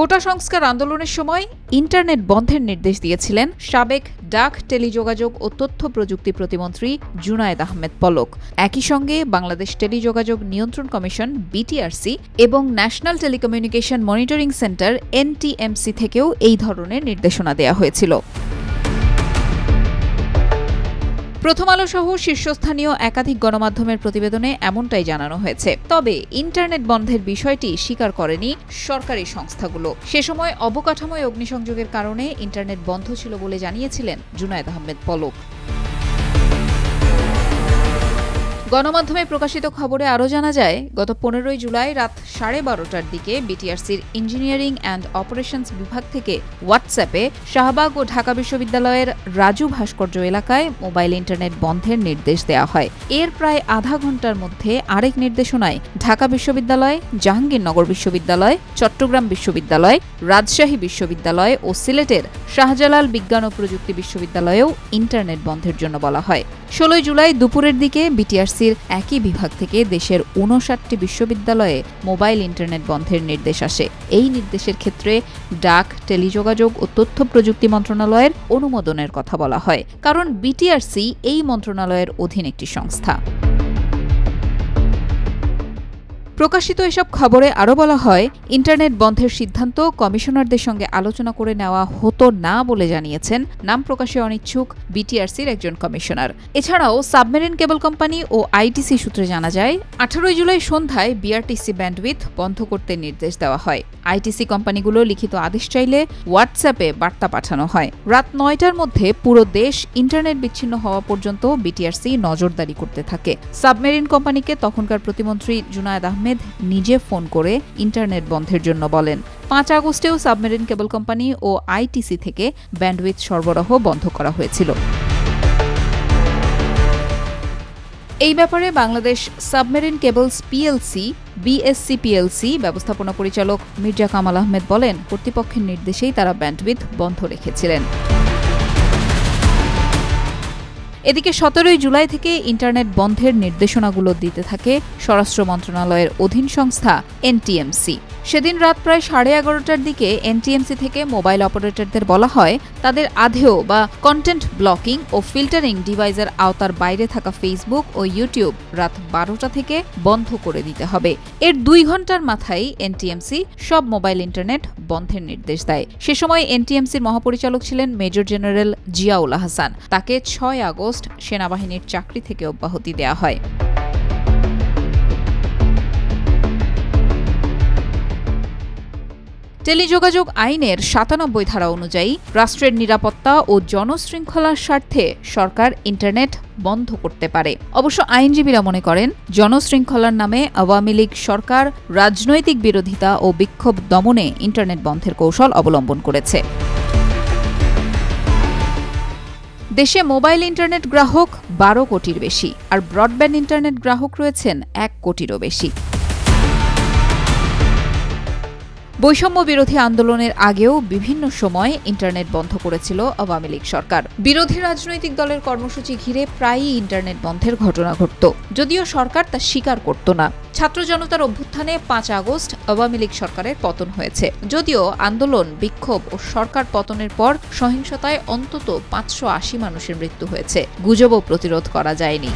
কোটা সংস্কার আন্দোলনের সময় ইন্টারনেট বন্ধের নির্দেশ দিয়েছিলেন সাবেক ডাক, টেলিযোগাযোগ ও তথ্য প্রযুক্তি প্রতিমন্ত্রী জুনায়েদ আহমেদ পলক। একই সঙ্গে বাংলাদেশ টেলিযোগাযোগ নিয়ন্ত্রণ কমিশন, বিটিআরসি, এবং national telecommunication monitoring centre, NTMC থেকেও এই ধরনের নির্দেশনা দেওয়া হয়েছিল। প্রথম আলো সহ শীর্ষস্থানীয় একাধিক গণমাধ্যমের প্রতিবেদনে এমনটাই জানানো হয়েছে। তবে ইন্টারনেট বন্ধের বিষয়টি স্বীকার করেনি সরকারি সংস্থাগুলো। সে সময় অবকাঠামোয় অগ্নিসংযোগের কারণে ইন্টারনেট বন্ধ ছিল বলে জানিয়েছিলেন জুনায়দ আহমেদ পলক। গণমাধ্যমে প্রকাশিত খবরে আরও জানা যায়, গত পনেরোই জুলাই রাত সাড়ে বারোটার দিকে বিটিআরসির ইঞ্জিনিয়ারিং অ্যান্ড অপারেশনস বিভাগ থেকে হোয়াটসঅ্যাপে শাহবাগ ও ঢাকা বিশ্ববিদ্যালয়ের রাজু ভাস্কর্য এলাকায় মোবাইল ইন্টারনেট বন্ধের নির্দেশ দেওয়া হয়। এর প্রায় আধা ঘণ্টার মধ্যে আরেক নির্দেশনায় ঢাকা বিশ্ববিদ্যালয়, জাহাঙ্গীরনগর বিশ্ববিদ্যালয়, চট্টগ্রাম বিশ্ববিদ্যালয়, রাজশাহী বিশ্ববিদ্যালয় ও সিলেটের শাহজালাল বিজ্ঞান ও প্রযুক্তি বিশ্ববিদ্যালয়েও ইন্টারনেট বন্ধের জন্য বলা হয়। ষোলোই জুলাই দুপুরের দিকে বিটিআরসির একই বিভাগ থেকে দেশের উনষাটটি বিশ্ববিদ্যালয়ে মোবাইল ইন্টারনেট বন্ধের নির্দেশ আসে। এই নির্দেশের ক্ষেত্রে ডাক, টেলিযোগাযোগ ও তথ্য প্রযুক্তি মন্ত্রণালয়ের অনুমোদনের কথা বলা হয়। কারণ বিটিআরসি এই মন্ত্রণালয়ের অধীন একটি সংস্থা। প্রকাশিত এসব খবরে আরও বলা হয়, ইন্টারনেট বন্ধের সিদ্ধান্ত কমিশনারদের সঙ্গে আলোচনা করে নেওয়া হতো না বলে জানিয়েছেন নাম প্রকাশে অনিচ্ছুক বিটিআরসির একজন কমিশনার। এছাড়াও সাবমেরিন কেবল কোম্পানি ও আইটিসি সূত্রে জানা যায়, আঠারোই জুলাই সন্ধ্যায় বিআরটিসি ব্যান্ডউইথ বন্ধ করতে নির্দেশ দেওয়া হয়। আইটিসি কোম্পানিগুলো লিখিত আদেশ চাইলে হোয়াটসঅ্যাপে বার্তা পাঠানো হয়। রাত নয়টার মধ্যে পুরো দেশ ইন্টারনেট বিচ্ছিন্ন হওয়া পর্যন্ত বিটিআরসি নজরদারি করতে থাকে। সাবমেরিন কোম্পানিকে তখনকার প্রতিমন্ত্রী জুনায়দ আহমেদ নিজে ফোন করে ইন্টারনেট বন্ধের জন্য বলেন, পাঁচ আগস্টেও সাবমেরিন কেবল কোম্পানি ও আইটিসি থেকে ব্যান্ডউইথ সরবরাহ বন্ধ করা হয়েছিল। এই ব্যাপারে Bangladesh submarine cables PLC, BSC PLC ব্যবস্থাপনা পরিচালক মির্জা কামাল আহমেদ বলেন, কর্তৃপক্ষের নির্দেশেই তারা ব্যান্ডউইথ বন্ধ রেখেছিলেন। এদিকে সতেরোই জুলাই থেকে ইন্টারনেট বন্ধের নির্দেশনাগুলো দিতে থাকে স্বরাষ্ট্র মন্ত্রণালয়ের অধীন সংস্থা এনটিএমসি। সেদিন রাত প্রায় সাড়ে এগারোটার দিকে এনটিএমসি থেকে মোবাইল অপারেটরদের বলা হয়, তাদের আধেও বা কন্টেন্ট ব্লকিং ও ফিল্টারিং ডিভাইসের আওতার বাইরে থাকা ফেসবুক ও ইউটিউব রাত বারোটা থেকে বন্ধ করে দিতে হবে। এর দুই ঘণ্টার মাথায় এনটিএমসি সব মোবাইল ইন্টারনেট বন্ধের নির্দেশ দেয়। সে সময় এনটিএমসির মহাপরিচালক ছিলেন মেজর জেনারেল জিয়াউল হাসান তাকে ছয় আগস্ট সেনাবাহিনীর চাকরি থেকে অব্যাহতি দেওয়া হয়। টেলিযোগাযোগ আইনের সাতানব্বই ধারা অনুযায়ী রাষ্ট্রের নিরাপত্তা ও জনশৃঙ্খলার স্বার্থে সরকার ইন্টারনেট বন্ধ করতে পারে। অবশ্য আইনজীবীরা মনে করেন, জনশৃঙ্খলার নামে আওয়ামী লীগ সরকার রাজনৈতিক বিরোধিতা ও বিক্ষোভ দমনে ইন্টারনেট বন্ধের কৌশল অবলম্বন করেছে। দেশে মোবাইল ইন্টারনেট গ্রাহক বারো কোটির বেশি, আর ব্রডব্যান্ড ইন্টারনেট গ্রাহক রয়েছেন এক কোটিরও বেশি। বৈষম্য বিরোধী আন্দোলনের আগেও বিভিন্ন সময় ইন্টারনেট বন্ধ করেছিল আওয়ামী লীগ সরকার। বিরোধী রাজনৈতিক দলের কর্মসূচি ঘিরে প্রায়ই ইন্টারনেট বন্ধের ঘটনা ঘটত। যদিও সরকার তা স্বীকার করত না। ছাত্র জনতার অভ্যুত্থানে পাঁচ আগস্ট আওয়ামী লীগ সরকারের পতন হয়েছে। যদিও আন্দোলন, বিক্ষোভ ও সরকার পতনের পর সহিংসতায় অন্তত পাঁচশো আশি মানুষের মৃত্যু হয়েছে। গুজবও প্রতিরোধ করা যায়নি।